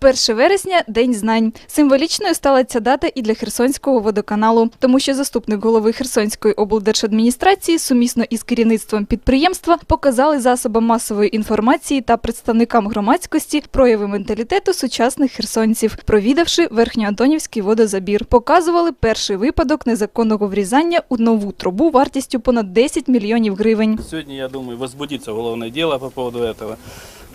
1 вересня день знань. Символічною стала ця дата і для Херсонського водоканалу, тому що заступник голови Херсонської облдержадміністрації сумісно із керівництвом підприємства показали засобам масової інформації та представникам громадськості прояви менталітету сучасних херсонців, провідавши верхньоантонівський водозабір. Показували перший випадок незаконного врізання у нову трубу вартістю понад 10 мільйонів гривень. Сегодня, я думаю, возбудится уголовное дело по поводу этого.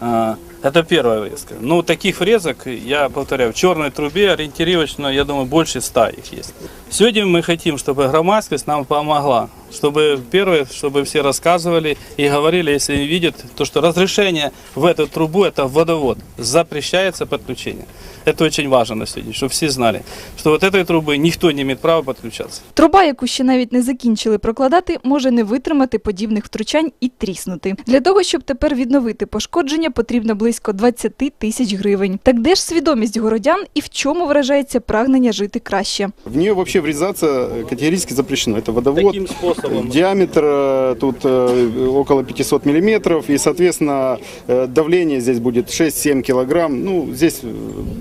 А, Это первая врезка. Ну, таких врезок, я повторяю, в черной трубе ориентировочно, я думаю, больше ста их есть. Сегодня мы хотим, чтобы громадскость нам помогла. Чтобы, первое, чтобы все рассказывали и говорили, если они видят, то, что разрешение в эту трубу, это водовод, запрещается подключение. Это очень важно на сегодня, чтобы все знали, что вот этой трубы никто не имеет права подключаться. Труба, яку ще навіть не закінчили прокладати, може не витримати подібних втручань і тріснути. Для того, щоб тепер відновити пошкодження, потрібно близько 20 тисяч гривень. Так де ж свідомість городян і в чому виражається прагнення жити краще? В нее вообще врезаться э, категорически запрещено. Это водовод. Таким способом. Диаметр э, тут э, около 500 миллиметров, и, соответственно, э, давление здесь будет 6-7 килограмм. Ну, здесь э,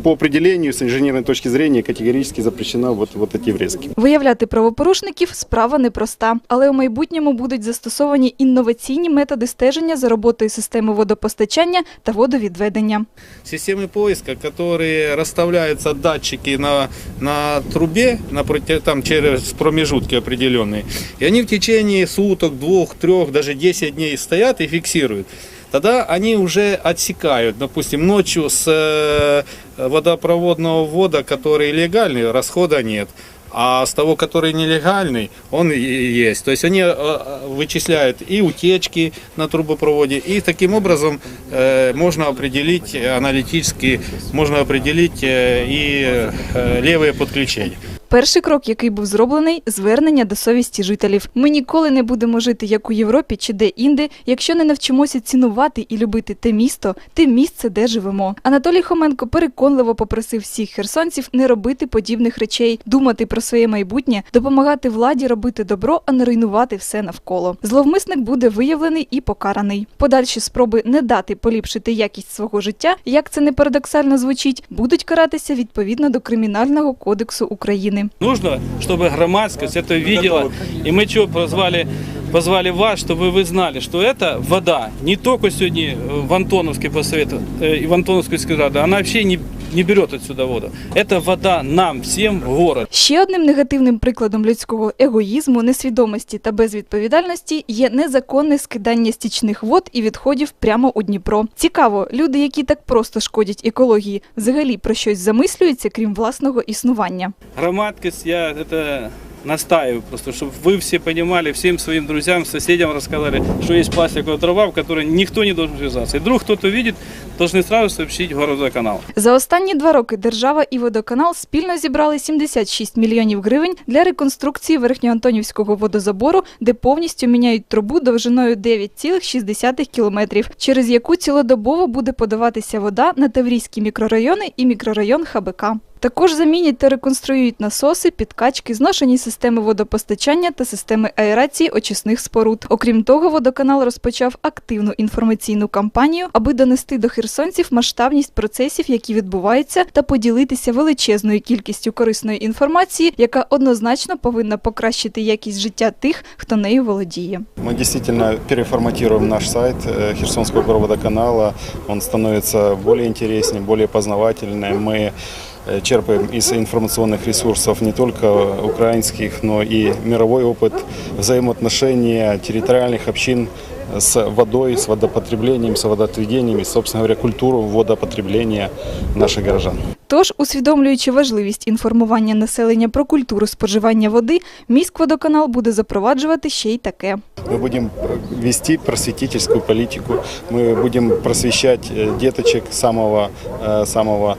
по определению, с инженерной точки зрения, категорически запрещено вот, вот эти врезки. Виявляти правопорушників справа непроста, але у майбутньому будуть застосовані інноваційні методи стеження за роботою системи водопостачання та водовідведення. системы поиска, которые расставляются датчики на, на трубе, на, проти- там через промежутки определенные, и они в течение суток, двух, трех, даже 10 дней стоят и фиксируют. Тогда они уже отсекают, допустим, ночью с э, водопроводного ввода, который легальный, расхода нет. А с того, который нелегальный, он и есть. То есть они э, э, вычисляют и утечки на трубопроводе, и таким образом можно определить аналитически, можно определить и левые подключения. Перший крок, який був зроблений, звернення до совісті жителів. Ми ніколи не будемо жити як у Європі чи де-інде, якщо не навчимося цінувати і любити те місто, те місце, де живемо. Анатолій Хоменко переконливо попросив всіх херсонців не робити подібних речей, думати про своє майбутнє, допомагати владі робити добро, а не руйнувати все навколо. Зловмисник буде виявлений і покараний. Подальші спроби не дати поліпшити якість свого життя, як це не парадоксально звучить, будуть каратися відповідно до Кримінального кодексу України. Нужно, чтобы громадскость это видела. И мы что позвали, позвали вас, чтобы вы знали, что это вода не только сегодня э, в Антоновске по совету, э, и в Антоновской раді, она вообще не, не берет отсюда воду. Это вода нам всем в город. Ще одним негативним прикладом людського егоїзму, несвідомості та безвідповідальності є незаконне скидання стічних вод і відходів прямо у Дніпро. Цікаво, люди, які так просто шкодять екології, взагалі про щось замислюються, крім власного існування. Громадкість я это настаиваю просто, чтобы вы все понимали, всем своим друзьям, соседям рассказали, что есть пластиковая труба, в которой никто не должен ввязаться. И вдруг кто-то видит, должны сразу сообщить в городоканал. За останні два роки держава і водоканал спільно зібрали 76 мільйонів гривень для реконструкції верхньоантонівського водозабору, де повністю міняють трубу довжиною 9,6 кілометрів, через яку цілодобово буде подаватися вода на Таврійські мікрорайони і мікрорайон ХБК. Також замінять та реконструюють насоси, підкачки, зношені системи водопостачання та системи аерації очисних споруд. Окрім того, водоканал розпочав активну інформаційну кампанію, аби донести до херсонців масштабність процесів, які відбуваються, та поділитися величезною кількістю корисної інформації, яка однозначно повинна покращити якість життя тих, хто нею володіє. Мы действительно переформатируем наш сайт э, Херсонского горводоканала. Он становится более интереснее, более познавательным. Мы э, черпаем из информационных ресурсов не только украинских, но и мировой опыт взаимоотношения территориальных общин с водой, с водопотреблением, с водоотведением и, собственно говоря, культуру водопотребления наших горожан. Тож, усвідомлюючи важливість інформування населення про культуру споживання води, міськводоканал буде запроваджувати ще й таке. Мы будем э, вести просветительскую политику, мы будем просвещать э, деточек с самого, э, самого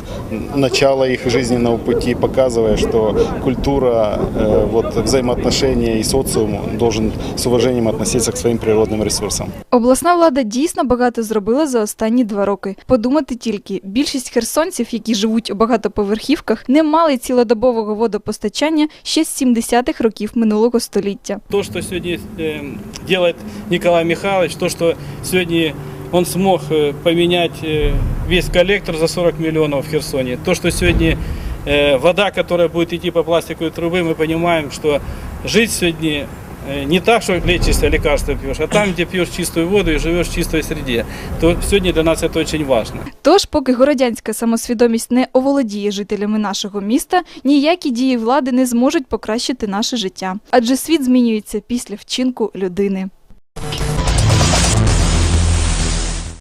начала их жизненного пути, показывая, что культура э, вот, взаимоотношения и социум должен с уважением относиться к своим природным ресурсам. Обласна влада дійсно багато зробила за останні два роки. Подумати тільки, більшість херсонців, які живуть у багатоповерхівках, не мали цілодобового водопостачання ще з 70-х років минулого століття. То, что сегодня э, делает Николай Михайлович, то, что сегодня он смог э, поменять э, весь коллектор за 40 миллионов в Херсоне. То, что сегодня э, вода, которая будет идти по пластиковой трубе, мы понимаем, что жить сегодня э, не так, что лечишься, лекарства пьешь, а там, где пьешь чистую воду и живешь в чистой среде. То сегодня для нас это очень важно. Тож, поки городянська самосвідомість не оволодіє жителями нашого міста, ніякі дії влади не зможуть покращити наше життя. Адже світ змінюється після вчинку людини.